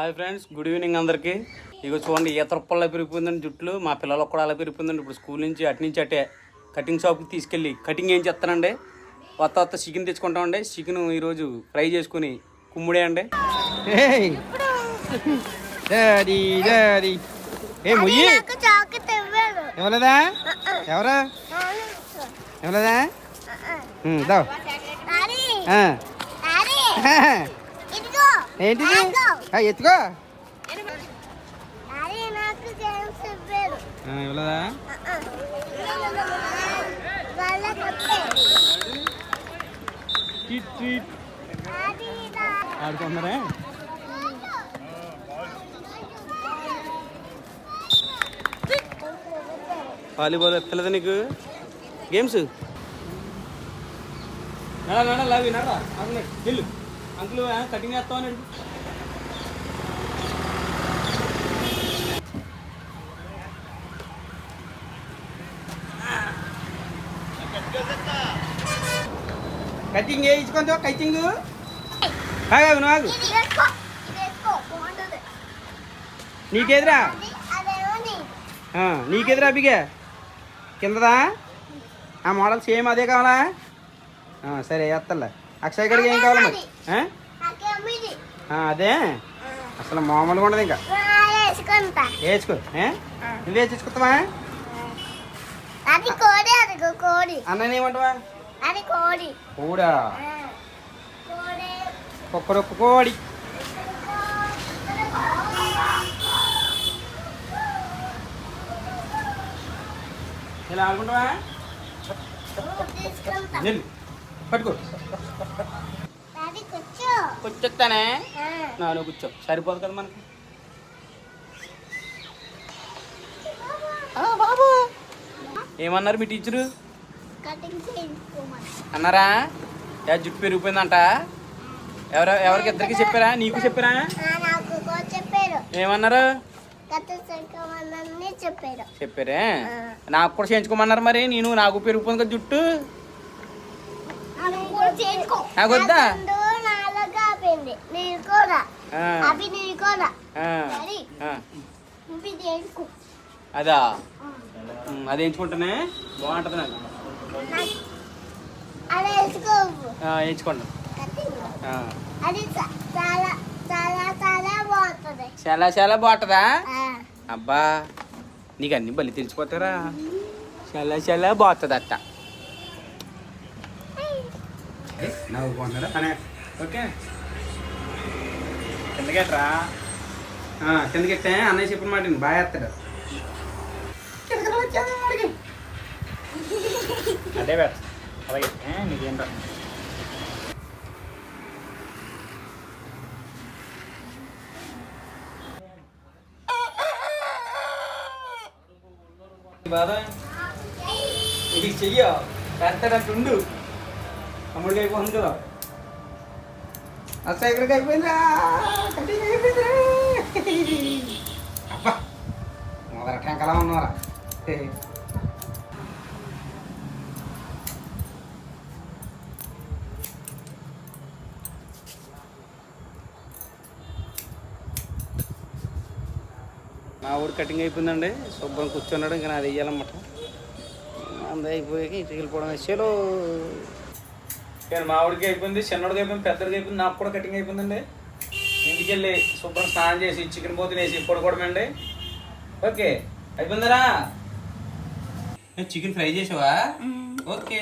Hi friends good evening అందరికీ. ఇగో చూడండి ఈత రూపాయలు పెరిగిపోయిందండి జుట్లు మా పిల్లలకు కూడా అలా పెరిగిపోయిందండి. ఇప్పుడు స్కూల్ నుంచి అటు నుంచి అటే కటింగ్ షాప్కి తీసుకెళ్ళి కటింగ్ ఏం చేస్తానండి? కొత్త కొత్త చికెన్ తెచ్చుకుంటామండి. చికెన్ ఈరోజు ఫ్రై చేసుకుని కుమ్ముడే అండి. ఏయ్! Daddy daddy. ఏ ముయ్యి. ఎవరదా? ఎవరా? ఎవరదా? దా ఏంటిది? ఎత్తుకో. డాడీ నాకు గేమ్స్ ఇవ్వరు. ఆ, ఎవరదా వాళ్ళ కప్పే ట్రీట్ ట్రీట్ డాడీ డా ఆడుకుంటున్నారా వాలీబాల్ ఎత్తలేదా నీకు? గేమ్స్? నడా నడా లావి నడా వెళ్ళు. అంకుల్ కటింగ్ చేస్తామనండి కటింగ్ వేయించుకుంటా కటింగ్? వేసుకో బాగుంటుంది. నీకేదిరా? నీకేదిరా బిగే కిందదా? ఆ మోడల్ సేమ్ అదే కావాలా? సరే వేస్తలే అక్షయ్ గడికి ఏం కావాలి మరి? అదే అసలు మామూలుగా ఉండదు ఇంకా. వేసుకో? నువ్వు వేసుకుంటావా కోడి కోడి. ఏమంటావా? ఇలా ఆడుకుంటావా? వెళ్ళు. పట్టుకో. కూర్చొస్తానే ఆ. నాను కూర్చో. సరిపోదు కదా మనకి. ఏమన్నారు మీ టీచరు? అన్నారా? యా జుట్టు పెరిగిపోయిందంట. ఎవరు ఎవరికి ఇద్దరికి చెప్పారా? నీకు చెప్పారా? ఏమన్నారు? కటింగ్ చేయించుకోమని చెప్పారు. చెప్పారే? నాకు కూడా చేయించుకోమన్నారు మరి. నేను నాకు పెరిగిపోయింది కదా జుట్టు నువ్వు కూడా చేయించుకో నాకు వద్దా? నా రెండు నాలుగు ఆపింది నేను కూడా ఆ, అవి నేను కూడా ఆ, డాడీ ఆ. నువ్వు చేయించుకో అదా? అది ఎంచుకుంటానే బాగుంటుంది నాకు. ఎంచుకోండి. చాలా చాలా బాగుంటుంది. అబ్బా నీకు అన్ని బలి తెలిసిపోతారా చాలా చాలా బాగుంటుంది అట్ట నవ్వుకుంటున్నారా అనే ఓకే కిందకెట్రా కిందకి ఎత్తే అన్నయ్య చెప్పిన మాట విను, బాగా వేస్తాడు అదే బెట్ అలాగే ఏ, నీకేం రా బాబా ఇది చెయ్య పెద్దటట్టు ఉండు తమ్ముడికి అయిపోతుంది కదా అసలు ఎక్కడికి అయిపోయిందా కటింగ్ అయిపోయిందా అబ్బా మొదల టెంకలా ఉన్నారా మా ఊరు కటింగ్ అయిపోయిందండి. శుభ్రం కూర్చున్నాడు ఇంకా నాది వేయాలన్నమాట అంద అయిపోయాక ఇంటికి వెళ్ళిపోవడం. వచ్చేలో మా ఊడికి అయిపోయింది చిన్నోడికి అయిపోయింది పెద్దడికి అయిపోయింది నాకు కూడా కటింగ్ అయిపోయిందండి. ఇంటికి వెళ్ళి శుభ్రం స్నానం చేసి చికెన్ పోతులు వేసి పడుకోవడమండి. ఓకే అయిపోయిందరా? చికెన్ ఫ్రై చేసావా? ఓకే.